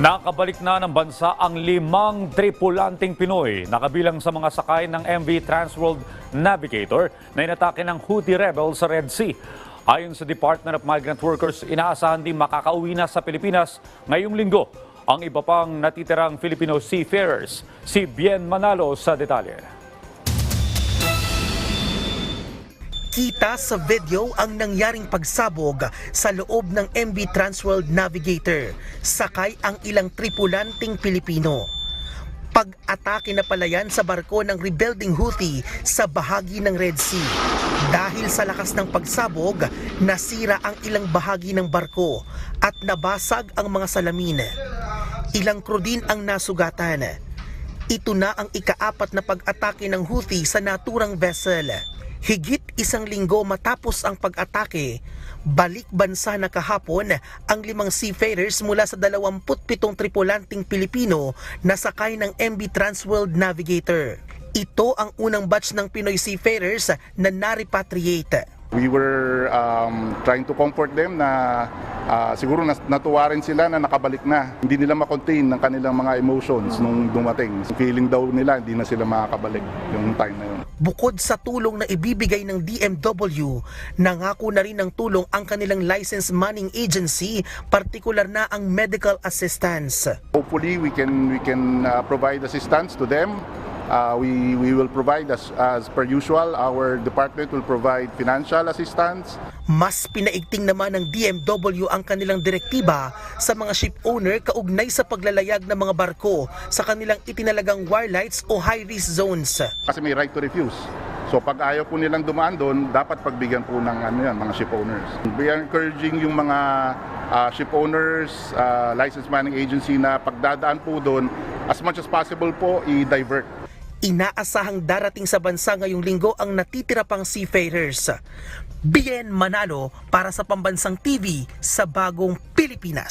Nakabalik na ng bansa ang limang tripulanting Pinoy na kabilang sa mga sakay ng MV Transworld Navigator na inatake ng Houthi rebel sa Red Sea. Ayon sa Department of Migrant Workers, inaasahan din makakauwi na sa Pilipinas ngayong linggo ang iba pang natitirang Filipino seafarers. Si Bien Manalo sa detalye. Kita sa video ang nangyaring pagsabog sa loob ng MV Transworld Navigator. Sakay ang ilang tripulanting Pilipino. Pag-atake na pala yan sa barko ng rebuilding Houthi sa bahagi ng Red Sea. Dahil sa lakas ng pagsabog, nasira ang ilang bahagi ng barko at nabasag ang mga salamin. Ilang crew din ang nasugatan. Ito na ang ikaapat na pag-atake ng Houthi sa naturang vessel. Higit isang linggo matapos ang pag-atake, balik bansa na kahapon ang limang seafarers mula sa 27 tripulanting Pilipino na sakay ng MV Transworld Navigator. Ito ang unang batch ng Pinoy seafarers na na-repatriate. We were um, trying to comfort them na ah, siguro natuwa rin sila na nakabalik na. Hindi nila makontain ng kanilang mga emotions nung dumating. Feeling daw nila hindi na sila makakabalik yung time na yun. Bukod sa tulong na ibibigay ng DMW, nangako na rin ng tulong ang kanilang license manning agency, partikular na ang medical assistance. Hopefully we can we can uh, provide assistance to them. Uh, we we will provide as as per usual. Our department will provide financial assistance. Mas pinaigting naman ng DMW ang kanilang direktiba sa mga ship owner kaugnay sa paglalayag ng mga barko sa kanilang itinalagang wirelights o high-risk zones. kasi may right to refuse. So pag ayaw po nilang dumaan doon, dapat pagbigyan po ng ano yan, mga ship owners. We are encouraging yung mga ah, ship owners, ah, license manning agency na pagdadaan po doon, as much as possible po, i-divert. Inaasahang darating sa bansa ngayong linggo ang natitira pang seafarers. Bien Manalo para sa Pambansang TV sa Bagong Pilipinas.